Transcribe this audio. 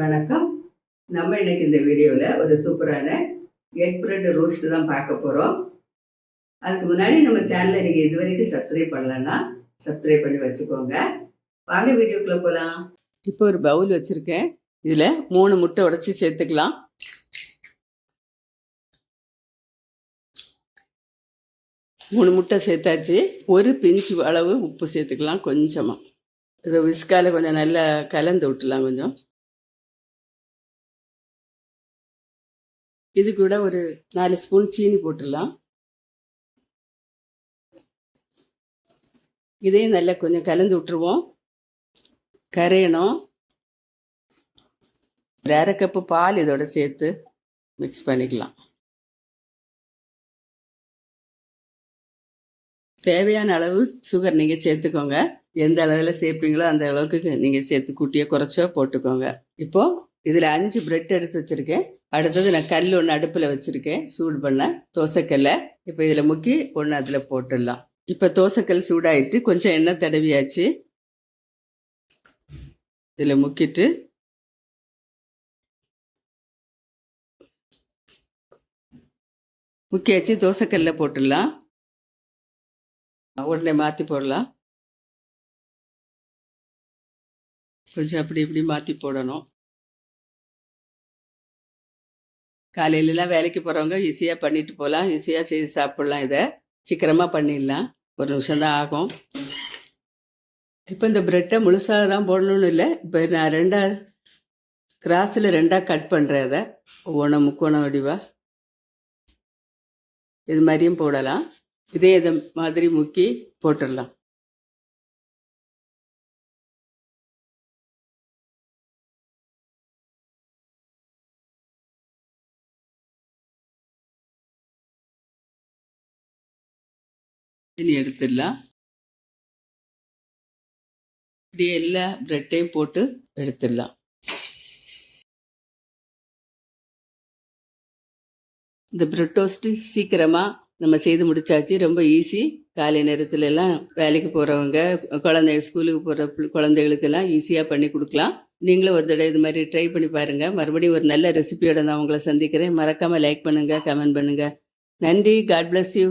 வணக்கம். நம்ம இன்னைக்கு இந்த வீடியோவில் ஒரு சூப்பரான எக் பிரெட் ரோஸ்ட் தான் பார்க்க போகிறோம் அதுக்கு முன்னாடி நம்ம சேனலை நீங்கள் இது வரைக்கும் சப்ஸ்கிரைப் பண்ணலன்னா சப்ஸ்கிரைப் பண்ணி வச்சுக்கோங்க. வாங்க வீடியோக்குள்ளே போகலாம் இப்போ ஒரு பவுல் வச்சுருக்கேன். இதில் மூணு முட்டை உடைச்சி சேர்த்துக்கலாம். மூணு முட்டை சேர்த்தாச்சு. ஒரு பிஞ்சு அளவு உப்பு சேர்த்துக்கலாம் கொஞ்சமாக இதை விஸ்கால கொஞ்சம் நல்லா கலந்து விட்டுலாம் கொஞ்சம். இது கூட ஒரு நாலு ஸ்பூன் சீனி போட்டுடலாம். இதையும் நல்லா கொஞ்சம் கலந்து விட்டுருவோம். கரையணும். ஒரு அரை கப்பு பால் இதோட சேர்த்து மிக்ஸ் பண்ணிக்கலாம். தேவையான அளவு சுகர் நீங்கள் சேர்த்துக்கோங்க. எந்த அளவில் சேர்ப்பீங்களோ அந்த அளவுக்கு நீங்கள் சேர்த்து கூட்டியோ குறைச்சோ போட்டுக்கோங்க. இப்போது இதில் அஞ்சு பிரெட் எடுத்து வச்சுருக்கேன். அடுத்தது நான் கல் ஒன்று அடுப்பில் வச்சுருக்கேன். சூடு பண்ண தோசைக்கல்லை. இப்போ இதில் முக்கி ஒன்று அதில் போட்டுடலாம். இப்போ தோசைக்கல் சூடாயிட்டு கொஞ்சம் எண்ணெய் தடவியாச்சு. இதில் முக்கிட்டு. முக்கியாச்சு தோசைக்கல்ல போட்டுடலாம். உடனே மாற்றி போடலாம். கொஞ்சம் அப்படி இப்படி மாற்றி போடணும். காலையிலலாம் வேலைக்கு போகிறவங்க ஈஸியாக பண்ணிட்டு போகலாம் ஈஸியாக செய்து சாப்பிட்லாம் இதை. சீக்கிரமாக பண்ணிடலாம். ஒரு நிமிஷம் தான் ஆகும். இப்போ இந்த ப்ரெட்டை முழுசாக தான் போடணும்னு இல்லை. இப்போ நான் ரெண்டாக கிராஸில் ரெண்டாக கட் பண்ணுறேன் அதை. ஒவ்வொன்றும் முக்கோணம் வடிவாக இது மாதிரியும் போடலாம். இதே இதை மாதிரி முக்கி போட்டுடலாம். இனி எடுத்துடலாம். இப்படி எல்லா ப்ரெட்டையும் போட்டு எடுத்துடலாம். இந்த ப்ரெட் டோஸ்ட்டு சீக்கிரமாக நம்ம செய்து முடிச்சாச்சு. ரொம்ப ஈஸி காலை நேரத்துல எல்லாம் வேலைக்கு போகிறவங்க குழந்தை ஸ்கூலுக்கு போகிற குழந்தைகளுக்கெல்லாம் ஈஸியாக பண்ணி கொடுக்கலாம். நீங்களும் ஒரு தடவை இது மாதிரி ட்ரை பண்ணி பாருங்கள் மறுபடியும் ஒரு நல்ல ரெசிபியோட நான் உங்களை சந்திக்கிறேன். மறக்காமல் லைக் பண்ணுங்கள் கமெண்ட் பண்ணுங்கள் நன்றி. God bless you